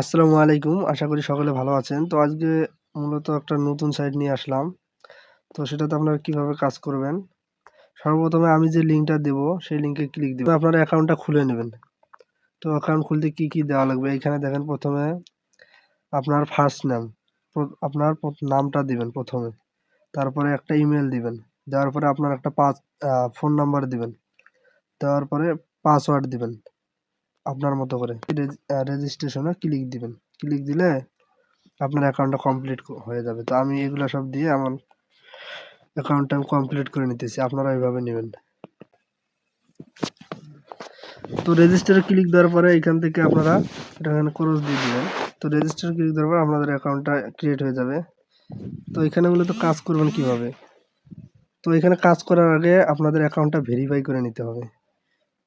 আসসালামু আলাইকুম। আশা করি সকলে ভালো আছেন। তো আজকে মূলত একটা নতুন সাইট নিয়ে আসলাম। তো সেটাতে আপনারা কীভাবে কাজ করবেন? সর্বপ্রথমে আমি যে লিঙ্কটা দেব, সেই লিঙ্কে ক্লিক দেবেন। আপনারা অ্যাকাউন্টটা খুলে নেবেন। তো অ্যাকাউন্ট খুলতে কি কি দেওয়া লাগবে? এখানে দেখেন প্রথমে আপনার ফার্স্ট নাম আপনার নামটা দিবেন প্রথমে। তারপরে একটা ইমেল দিবেন। দেওয়ার পরে আপনার একটা পাঁচ ফোন নাম্বার দিবেন। দেওয়ার পরে পাসওয়ার্ড দিবেন। আপনার মতো করে। রেজিস্ট্রেশনে ক্লিক দিবেন। ক্লিক দিলে আপনার অ্যাকাউন্টটা কমপ্লিট হয়ে যাবে। তো আমি এগুলো সব দিয়ে আমার অ্যাকাউন্টটা আমি কমপ্লিট করে নিতেছি। আপনারা এইভাবে নেবেন। তো রেজিস্টারে ক্লিক দেওয়ার পরে এখান থেকে আপনারা এটা এখানে ক্রস দিয়ে দেবেন। তো রেজিস্টার ক্লিক দেওয়ার পর আপনাদের অ্যাকাউন্টটা ক্রিয়েট হয়ে যাবে। তো এখানে মূলত কাজ করবেন কীভাবে? তো এখানে কাজ করার আগে আপনাদের অ্যাকাউন্টটা ভেরিফাই করে নিতে হবে।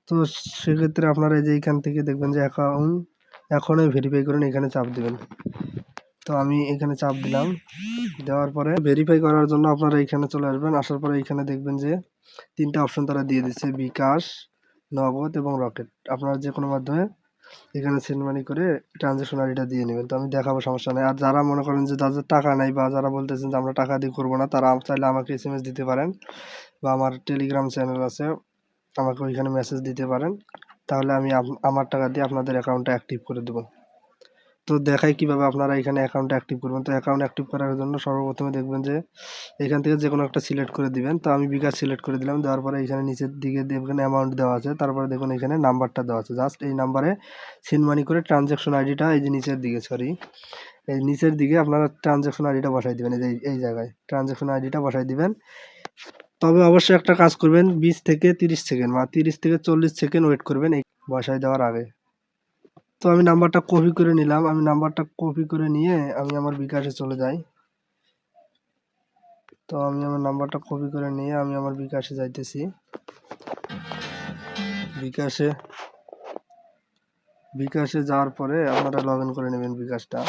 তো সেক্ষেত্রে আপনারা এই যে এইখান থেকে দেখবেন যে অ্যাকাউন্ট এখনই ভেরিফাই করেন, এখানে চাপ দেবেন। তো আমি এখানে চাপ দিলাম। দেওয়ার পরে ভেরিফাই করার জন্য আপনারা এখানে চলে আসবেন। আসার পরে এখানে দেখবেন যে তিনটা অপশন তারা দিয়ে দিচ্ছে, বিকাশ, নগদ এবং রকেট। আপনারা যে কোনো মাধ্যমে এখানে সেন্ড মানি করে ট্রানজ্যাকশন আইডিটা দিয়ে নেবেন। তো আমি দেখাবো, সমস্যা নেই। আর যারা মনে করেন যে যাদের টাকা নাই বা যারা বলতেছেন যে আমরা টাকা দিয়ে করব না, তারা চাইলে আমাকে এস দিতে পারেন। বা আমার টেলিগ্রাম চ্যানেল আছে আমাকে ওইখানে মেসেজ দিতে পারেন। তাহলে আমি আমার টাকা দিয়ে আপনাদের অ্যাকাউন্টটা অ্যাক্টিভ করে দেবো। তো দেখাই কীভাবে আপনারা এখানে অ্যাকাউন্ট অ্যাক্টিভ করবেন। তো অ্যাকাউন্ট অ্যাক্টিভ করার জন্য সর্বপ্রথমে দেখবেন যে, এখান থেকে যে কোনো একটা সিলেক্ট করে দিবেন। তো আমি বিকাশ সিলেক্ট করে দিলাম। দেওয়ার পরে এখানে নিচের দিকে দেখবেন অ্যামাউন্ট দেওয়া আছে। তারপরে দেখুন এখানে নাম্বারটা দেওয়া আছে। জাস্ট এই নাম্বারে সিন মানি করে ট্রানজ্যাকশন আইডিটা এই যে নিচের দিকে সরি এই নিচের দিকে আপনারা ট্রানজ্যাকশন আইডিটা বসাই দিবেন। এই এই জায়গায় ট্রানজ্যাকশন আইডিটা বসাই দিবেন। তবে অবশ্যই একটা কাজ করবেন, বিশ থেকে তিরিশ সেকেন্ড বা তিরিশ থেকে চল্লিশ সেকেন্ড ওয়েট করবেন এই বসায় দেওয়ার আগে। তো আমি নাম্বারটা কপি করে নিলাম। আমি নাম্বারটা কপি করে নিয়ে আমি আমার বিকাশে চলে যাই। তো আমি আমার নাম্বারটা কপি করে নিয়ে আমি আমার বিকাশে যাইতেছি। বিকাশে বিকাশে যাওয়ার পরে আপনারা লগ করে নেবেন বিকাশটা।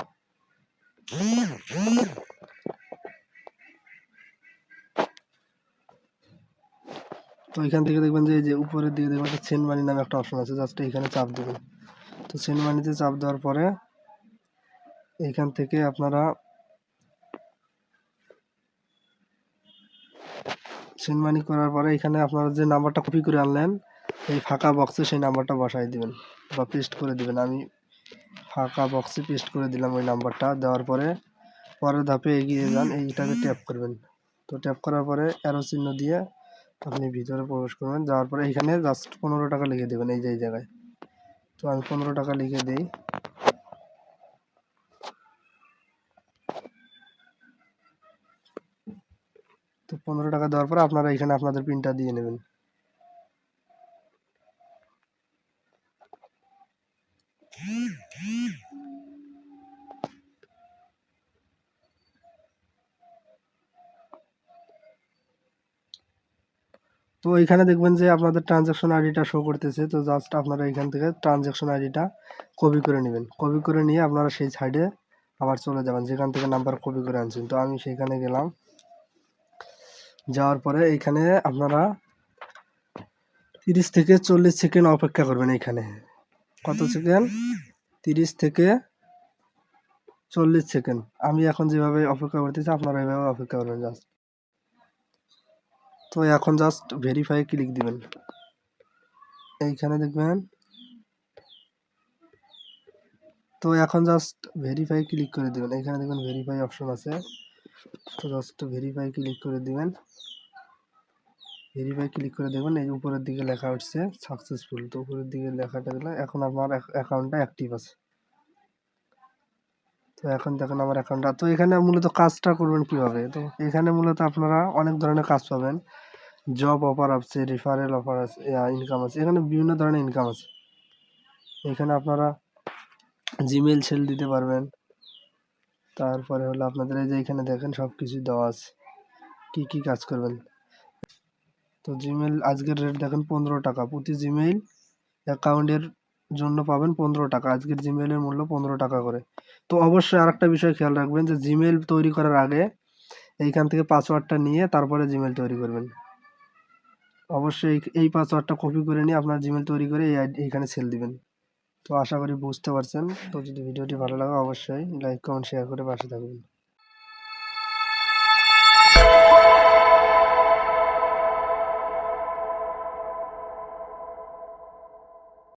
তো এখান থেকে দেখবেন যে, এই যে উপরের দিকে দেখবেন একটা সেন্ড মানি নামে একটা অপশন আছে জাস্ট এখানে চাপ দেবেন। তো সেন্ড মানিতে চাপ দেওয়ার পরে এইখান থেকে আপনারা সেন্ড মানি করার পরে এখানে আপনারা যে নাম্বারটা কপি করে আনলেন, এই ফাঁকা বক্সে সেই নাম্বারটা বসাই দিবেন বা পেস্ট করে দিবেন। আমি ফাঁকা বক্সে পেস্ট করে দিলাম ওই নাম্বারটা দেওয়ার পরে পরের ধাপে এগিয়ে যান, এইটাকে ট্যাপ করবেন। তো ট্যাপ করার পরে অ্যারো চিহ্ন দিয়ে আপনি ভিতরে প্রবেশ করবেন, যাওয়ার পরে এখানে জাস্ট পনেরো টাকা লিখে দেবেন এই যে, এই জায়গায়। তো আমি পনেরো টাকা লিখে দিই। তো পনেরো টাকা দেওয়ার পরে আপনারা এখানে আপনাদের পিনটা দিয়ে নেবেন। তো এখানে দেখবেন যে আপনাদের ট্রানজ্যাকশন আইডিটা শো করতেছে। তো জাস্ট আপনারা এখান থেকে ট্রানজ্যাকশন আইডিটা কপি করে নেবেন। কপি করে নিয়ে আপনারা সেই সাইডে আবার চলে যাবেন, যেখান থেকে নাম্বার কপি করে আনছেন। তো আমি সেখানে গেলাম। যাওয়ার পরে এইখানে আপনারা তিরিশ থেকে চল্লিশ সেকেন্ড অপেক্ষা করবেন এইখানে কত সেকেন্ড তিরিশ থেকে চল্লিশ সেকেন্ড আমি এখন যেভাবে অপেক্ষা করতেছি, আপনারা এভাবে অপেক্ষা করবেন জাস্ট তো এখন জাস্ট ভেরিফাই ক্লিক দিবেন। এইখানে দেখবেন। তো এখন জাস্ট ভেরিফাই ক্লিক করে দিবেন। এখানে দেখবেন ভেরিফাই অপশন আছে। তো জাস্ট ভেরিফাই ক্লিক করে দিবেন। ভেরিফাই ক্লিক করে দেখবেন, এই উপরের দিকে লেখা উঠছে সাকসেসফুল তো উপরের দিকে লেখাটা এখন আমার অ্যাকাউন্টটা অ্যাক্টিভ আছে। তো এখন দেখেন আমার অ্যাকাউন্টটা তো এখানে মূলত কাজটা করবেন কীভাবে? তো এখানে মূলত আপনারা অনেক ধরনের কাজ পাবেন। জব অফার আছে রেফারেল অফার আছে ইনকাম আছে, এখানে বিভিন্ন ধরনের ইনকাম আছে। এখানে আপনারা জিমেল সেল দিতে পারবেন। তারপরে হলো আপনাদের এই যে এখানে দেখেন সব কিছু দেওয়া আছে। কী কী কাজ করবেন? তো জিমেল আজকের রেট দেখেন পনেরো টাকা। প্রতি জিমেইল অ্যাকাউন্টের জন্য পাবেন পনেরো টাকা। আজকের জিমেলের মূল্য পনেরো টাকা করে। তো অবশ্যই আরেকটা বিষয় খেয়াল রাখবেন যে জিমেল তৈরি করার আগে এইখান থেকে পাসওয়ার্ডটা নিয়ে তারপরে জিমেল তৈরি করবেন। অবশ্যই এই পাসওয়ার্ডটা কপি করে নিয়ে আপনার জিমেল তৈরি করে এই এইখানে সেল দিবেন। তো আশা করি বুঝতে পারছেন। তো যদি ভিডিওটি ভালো লাগে অবশ্যই লাইক কমেন্ট শেয়ার করে পাশে থাকবেন।